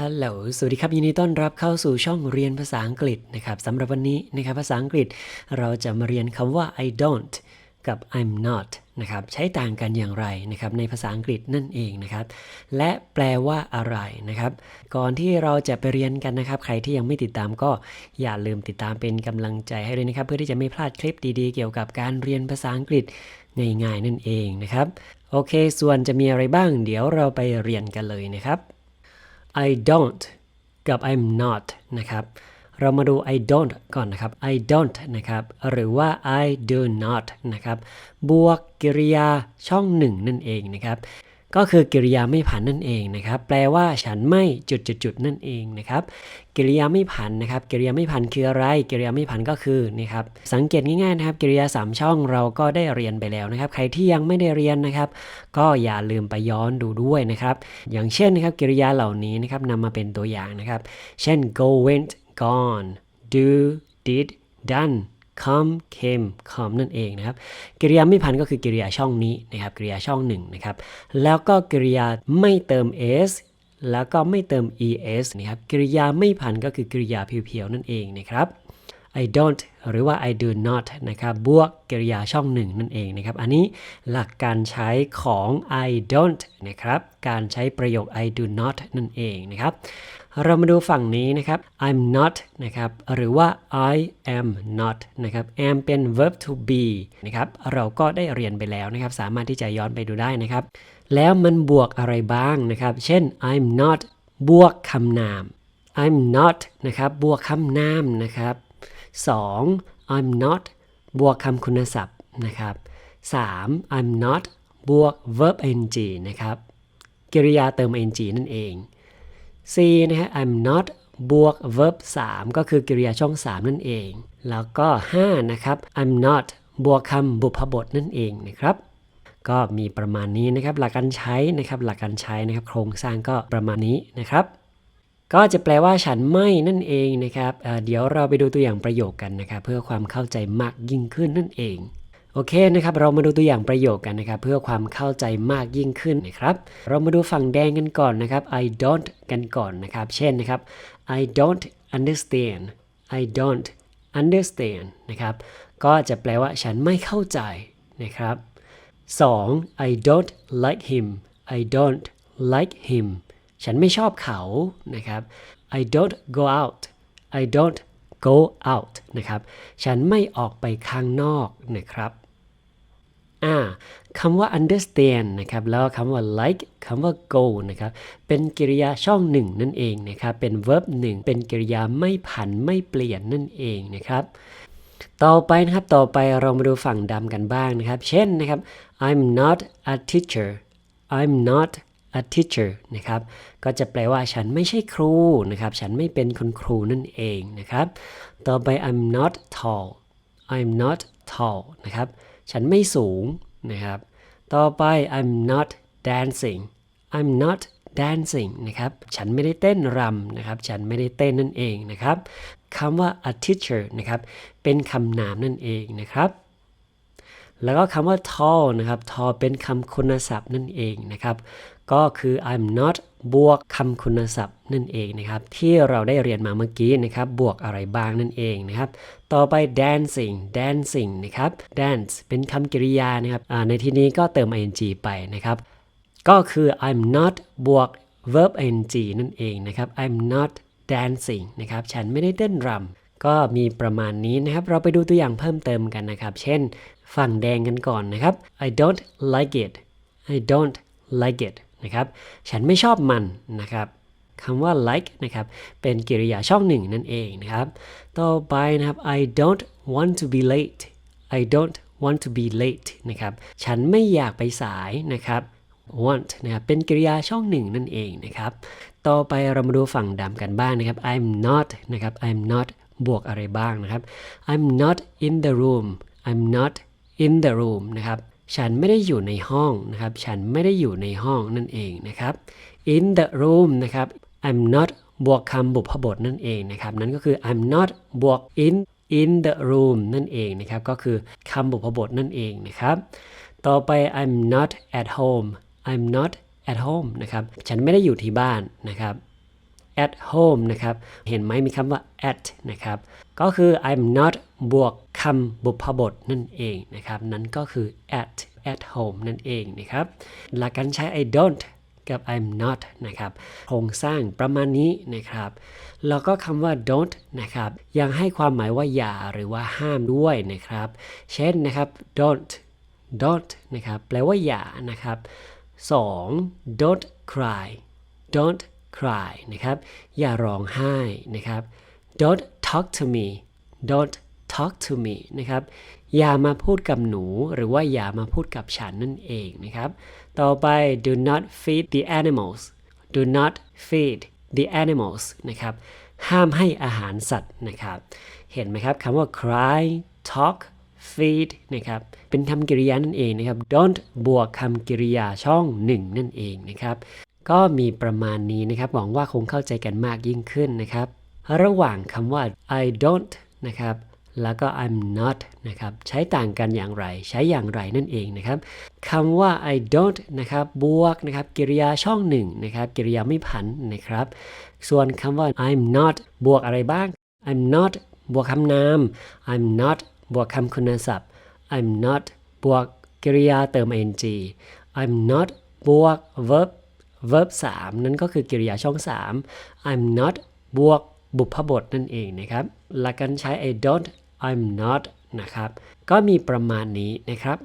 ฮัลโหล สวัสดีครับ ยินดีต้อนรับเข้าสู่ช่องเรียนภาษาอังกฤษนะครับสำหรับวันนี้นะครับภาษาอังกฤษเราจะมาเรียนคำว่า I don't กับ I'm not นะครับใช้ต่างกันอย่างไรนะครับในภาษาอังกฤษนั่นเองนะครับและแปลว่าอะไรนะครับ ก่อนที่เราจะไปเรียนกันนะครับ ใครที่ยังไม่ติดตามก็อย่าลืมติดตามเป็นกำลังใจให้เลยนะครับ เพื่อที่จะไม่พลาดคลิปดีๆ เกี่ยวกับการเรียนภาษาอังกฤษง่ายๆนั่นเองนะครับโอเค ส่วนจะมีอะไรบ้าง เดี๋ยวเราไปเรียนกันเลยนะครับ I don't กับ I'm not นะครับ เรามาดู I don't ก่อนนะครับ I don't นะครับ หรือว่า I do not นะครับ บวกกริยาช่องหนึ่งนั่นเองนะครับ ก็คือกริยาไม่ผันนั่นเองนะครับ แปลว่าฉันไม่จุดจุดจุดนั่นเองนะครับกริยาไม่ผันนะครับกริยาไม่ผันคืออะไรกริยาไม่ผันก็คือนี่ครับ สังเกตง่ายๆนะครับกริยาสามช่องเราก็ได้เรียนไปแล้วนะครับ ใครที่ยังไม่ได้เรียนนะครับ ก็อย่าลืมไปย้อนดูด้วยนะครับ อย่างเช่นนะครับกริยาเหล่านี้นะครับนำมาเป็นตัวอย่างนะครับ เช่น go went gone do did done come came come นั่นเองนะครับ กริยาไม่พันก็คือ กริยาช่องนี้นะครับ กริยาช่องหนึ่งนะครับ แล้วก็กริยาไม่เติม s แล้วก็ไม่เติม es นะครับ กริยาไม่พันก็คือกริยาเพียวๆนั่นเองนะครับ I don't หรือว่า I do not นะครับบวกกริยาช่องหนึ่งนั่นเองนะครับ อันนี้หลักการใช้ของ I don't นะครับ การใช้ประโยค I do not นั่นเองนะครับ เรามาดูฝั่งนี้นะครับ I'm not นะครับ หรือว่า I am not นะครับ am เป็น verb to be นะครับ เราก็ได้เรียนไปแล้วนะครับ สามารถที่จะย้อนไปดูได้นะครับ แล้วมันบวกอะไรบ้างนะครับ เช่น I'm not บวกคำนาม I'm not นะครับ บวกคำนามนะครับ 2. I'm not บวกคำคุณศัพท์นะครับ 3. I'm not บวก verb ing นะครับ กริยาเติม ing นั่นเอง C นะฮะ I'm not บวก verb 3 ก็คือกริยาช่อง 3 นั่นเอง แล้วก็ 5 นะครับ I'm not บวกคำบุพบทนั่นเองนะครับ ก็มีประมาณนี้นะครับ หลักการใช้นะครับ หลักการใช้นะครับ โครงสร้างก็ประมาณนี้นะครับ ก็จะแปลว่าฉันไม่นั่นเองนะครับเเดี๋ยวเราไปดูตัวอย่างประโยคกันนะครับ เพื่อความเข้าใจมากยิ่งขึ้นนั่นเองโอเคนะครับ เรามาดูตัวอย่างประโยคกันนะครับ เพื่อความเข้าใจมากยิ่งขึ้นนะครับ เรามาดูฝั่งแดงกันก่อนนะครับ I don't กันก่อนนะครับ เช่นนะครับ I don't understand I don't understand นะครับ ก็จะแปลว่าฉันไม่เข้าใจนะครับ 2. I don't like him I don't like him ฉันไม่ชอบเขานะครับ I don't go out I don't go out นะครับ ฉันไม่ออกไปข้างนอกนะครับอ่าคำว่า understand นะครับ แล้วคำว่า like คำว่า go นะครับ เป็นกริยาช่องหนึ่งนั่นเองนะครับ เป็น verb หนึ่ง เป็นกริยาไม่ผันไม่เปลี่ยนนั่นเองนะครับ ต่อไปนะครับ ต่อไปเรามาดูฝั่งดำกันบ้างนะครับ เช่นนะครับ I'm not a teacher I'm not a teacher นะครับ ก็จะแปลว่าฉันไม่ใช่ครูนะครับ ฉันไม่เป็นคุณครูนั่นเองนะครับ ต่อไป I'm not tall I'm not tall นะครับ ฉันไม่สูงนะครับ ต่อไป I'm not dancing I'm not dancing นะครับ ฉันไม่ได้เต้นรำนะครับ ฉันไม่ได้เต้นนั่นเองนะครับ คำว่า a teacher นะครับ เป็นคำนามนั่นเองนะครับ แล้วก็คำว่า tall นะครับ tall เป็นคำคุณศัพท์นั่นเองนะครับ ก็คือ I'm not บวกคำคุณศัพท์นั่นเองนะครับ ที่เราได้เรียนมาเมื่อกี้นะครับ บวกอะไรบ้างนั่นเองนะครับ ต่อไป dancing dancing นะครับ dance เป็นคำกริยานะครับในที่นี้ก็เติม ing ไปนะครับ ก็คือ I'm not บวก verb ing นั่นเองนะครับ I'm not dancing นะครับ ฉันไม่ได้เต้นรำก็มีประมาณนี้นะครับ เราไปดูตัวอย่างเพิ่มเติมกันนะครับ เช่น ฝั่งแดงกันก่อนนะครับ I don't like it I don't like it นะครับ ฉันไม่ชอบมันนะครับคำว่า like นะครับ เป็นกริยาช่องหนึ่งนั่นเองนะครับ ต่อไปนะครับ I don't want to be late I don't want to be late นะครับ ฉันไม่อยากไปสายนะครับ want นะครับ เป็นกริยาช่องหนึ่งนั่นเองนะครับ ต่อไปเรามาดูฝั่งดำกันบ้างนะครับ I'm not นะครับ I'm not บวกอะไรบ้างนะครับ I'm not in the room I'm not in the room นะครับ ฉันไม่ได้อยู่ในห้องนะครับ ฉันไม่ได้อยู่ในห้องนั่นเองนะครับ in the room นะครับ I'm not บวกคำบุพบทนั่นเองนะครับ นั่นก็คือ I'm not บวก in in the room นั่นเองนะครับ ก็คือคำบุพบทนั่นเองนะครับ ต่อไป I'm not at home I'm not at home นะครับ ฉันไม่ได้อยู่ที่บ้านนะครับ at home นะครับ เห็นไหมมีคำว่า at นะครับ ก็คือ I'm not บวกคำบุพบทนั่นเองนะครับ นั่นก็คือ at at home นั่นเองนะครับ หลักการใช้ I don't กับ I'm not นะครับ โครงสร้างประมาณนี้นะครับ แล้วก็คำว่า don't นะครับ ยังให้ความหมายว่าอย่าหรือว่าห้ามด้วยนะครับ เช่นนะครับ don't don't นะครับ แปลว่าอย่านะครับ 2. don't cry don't cry นะครับ อย่าร้องไห้นะครับ don't talk to me don't talk to me นะครับ อย่ามาพูดกับหนู หรือว่าอย่ามาพูดกับฉันนั่นเองนะครับ ต่อไป do not feed the animals do not feed the animals นะครับ ห้ามให้อาหารสัตว์นะครับ เห็นไหมครับคำว่า cry talk feed นะครับ เป็นคำกริยานั่นเองนะครับ don't บวกคำกริยาช่องหนึ่งนั่นเองนะครับ ก็มีประมาณนี้นะครับ หวังว่าคงเข้าใจกันมากยิ่งขึ้นนะครับ ระหว่างคำว่า I don't นะครับแล้วก็ I'm not นะครับ ใช้ต่างกันอย่างไร ใช้อย่างไรนั่นเองนะครับคำว่า I don't นะครับบวกนะครับกริยาช่องหนึ่งนะครับกริยาไม่ผันนะครับ ส่วนคำว่า I'm not บวกอะไรบ้าง I'm not บวกคำนาม I'm not บวกคำคุณศัพท์ I'm not บวกกริยาเติม ing I'm not บวก verb verb 3 นั่นก็คือ กริยาช่อง 3 I'm not บวกบุพบทนั่นเองนะครับหลักการใช้ I don't I'm not นะครับ ก็มีประมาณนี้นะครับ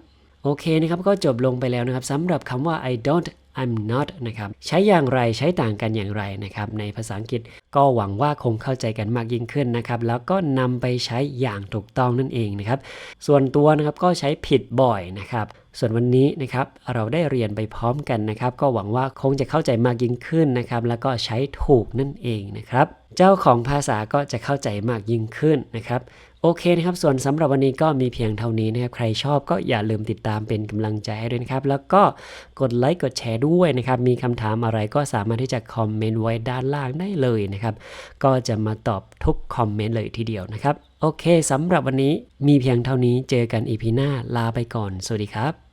โอเคนะครับ ก็จบลงไปแล้วนะครับสำหรับคำว่า I don't I'm not นะครับใช้อย่างไรใช้ต่างกันอย่างไรนะครับในภาษาอังกฤษก็หวังว่าคงเข้าใจกันมากยิ่งขึ้นนะครับแล้วก็นำไปใช้อย่างถูกต้องนั่นเองนะครับส่วนตัวนะครับก็ใช้ผิดบ่อยนะครับส่วนวันนี้นะครับเราได้เรียนไปพร้อมกันนะครับ ก็หวังว่าคงจะเข้าใจมากยิ่งขึ้นนะครับแล้วก็ใช้ถูกนั่นเองนะครับ เจ้าของภาษาก็จะเข้าใจมากยิ่งขึ้นนะครับ โอเคนะครับ ส่วนสำหรับวันนี้ก็มีเพียงเท่านี้นะครับ ใครชอบก็อย่าลืมติดตามเป็นกำลังใจให้ด้วยนะครับ แล้วก็กดไลค์กดแชร์ด้วยนะครับ มีคำถามอะไรก็สามารถที่จะคอมเมนต์ไว้ด้านล่างได้เลยนะครับ ก็จะมาตอบทุกคอมเมนต์เลยทีเดียวนะครับ โอเคสำหรับวันนี้มีเพียงเท่านี้ เจอกันอีพีหน้า ลาไปก่อน สวัสดีครับ